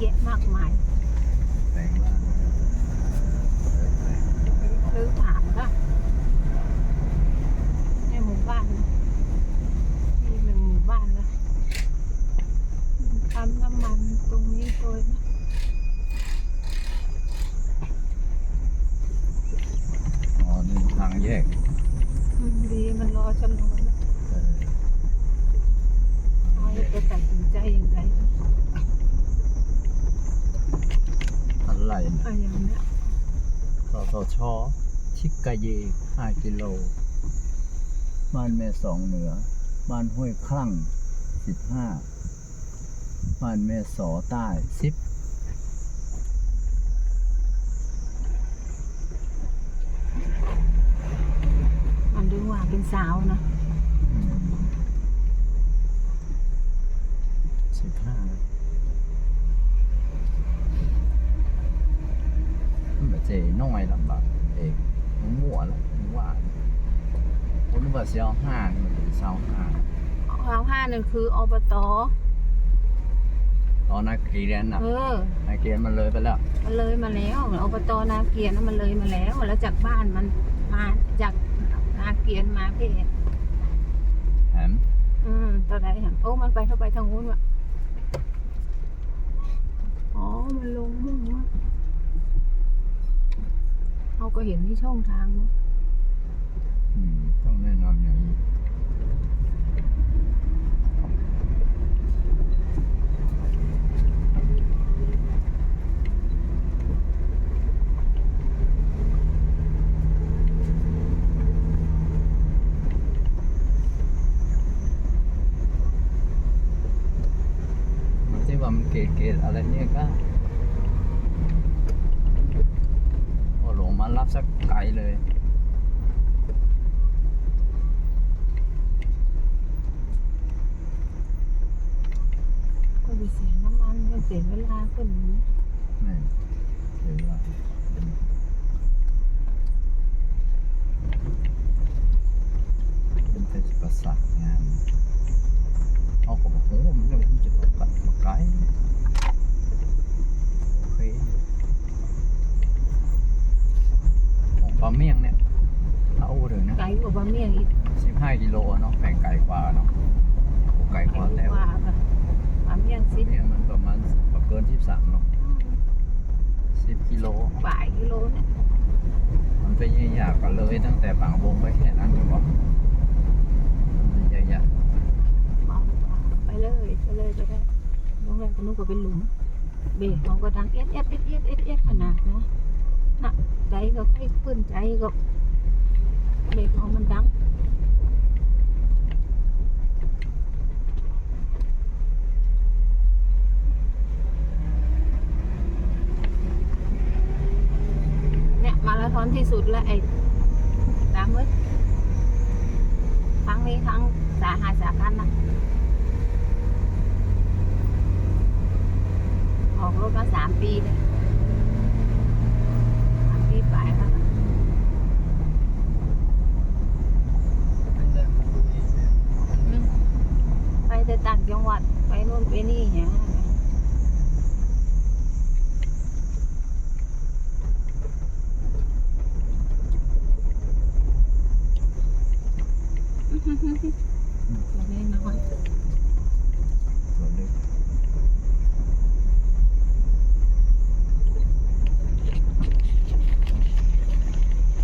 แยะมากมายแปลงร่างซื้อผ่านก็ในหมู่บ้านมีหนึ่งหมู่บ้านแล้วทำน้ำมันตรงนี้ตัวนี้อ๋อนี่ทางแยก มันดีมันรอจะรอแล้วเออ เอาจะตัดสินใจอย่างไร นอะไรอย่างเนี้ยสสช ชิกกะเย5กิโล บ้านแม่สองเหนือ บ้านห้วยคลั่ง15บ้านแม่สอใต้10มันดูว่าเป็นสาวนะสิบห้ามันแบบเจ น้อยลำบากเอกมันมั่วแล้วมันว่าคนว่าเสียวห้ามันเป็นเสาห้าสาวห้านั่นคืออบตตอนนักเรียนน่ะเออ นักเรียนมันเลยไปแล้ว มันเลยมาแล้วอบตนาเกียรตินะมันเลยมาแล้ว แล้วจากบ้านมันมาจากนาเกียรติมาเพศแถมอืมตอนไหนเห็นโอ้มันไปเท่าไปทางนู้นวะอ๋อมันลงมุ่งวะเขา ก็เห็นที่ช่องทางเนอะต้องแนะนำอย่างนี้มันที่ว่ามันเกตเกตอะไรเนี่ยก็พอหลงมารับ สักไกลเลย ก็ไปเสียน้ำมันก็เสียเวลาขึ้นอย่างนี้ ไม่เดี๋ยวว่าเป็นเป็นแต่ประสาทงานเอาก็บอกโอ้มันก็มันจะประกมาไกลโอเคของปลา เมี่ยงเนี่ยเอาเลยนะไกลกว่าบะเมี่ยงอีกสิบห้ากิโลเนาะแบ่งไก่กว่าเนาะโอ้ไก่ไกกลว่าแต่กว่าแบบบะเมี่ยงสิบเนี่ยมันประมาณประเกินที่สามเนาะสิบกิโลบ่ายกิโลเนี่ยมันไปยยากกันเลยตั้งแต่บางวงไปแค่นั้นก็บอกมันจะยากบอกว่าไปเลยไปเลยไปได้โรงแรมคนนู้นก็เป็นหลุมเบรกเขาก็ดังเอสเอสเอสเอสเอสเอสขนาดนะน่ ก็ค่อยขึ้นใจก็เบรกของมันดังเนี่ยมาราธอนที่สุดแล้วไอ้ดามเอ้ยครั้งนี้ครั้งสาหัสสากันนะออกรถมาสามปีเลย Bini niya.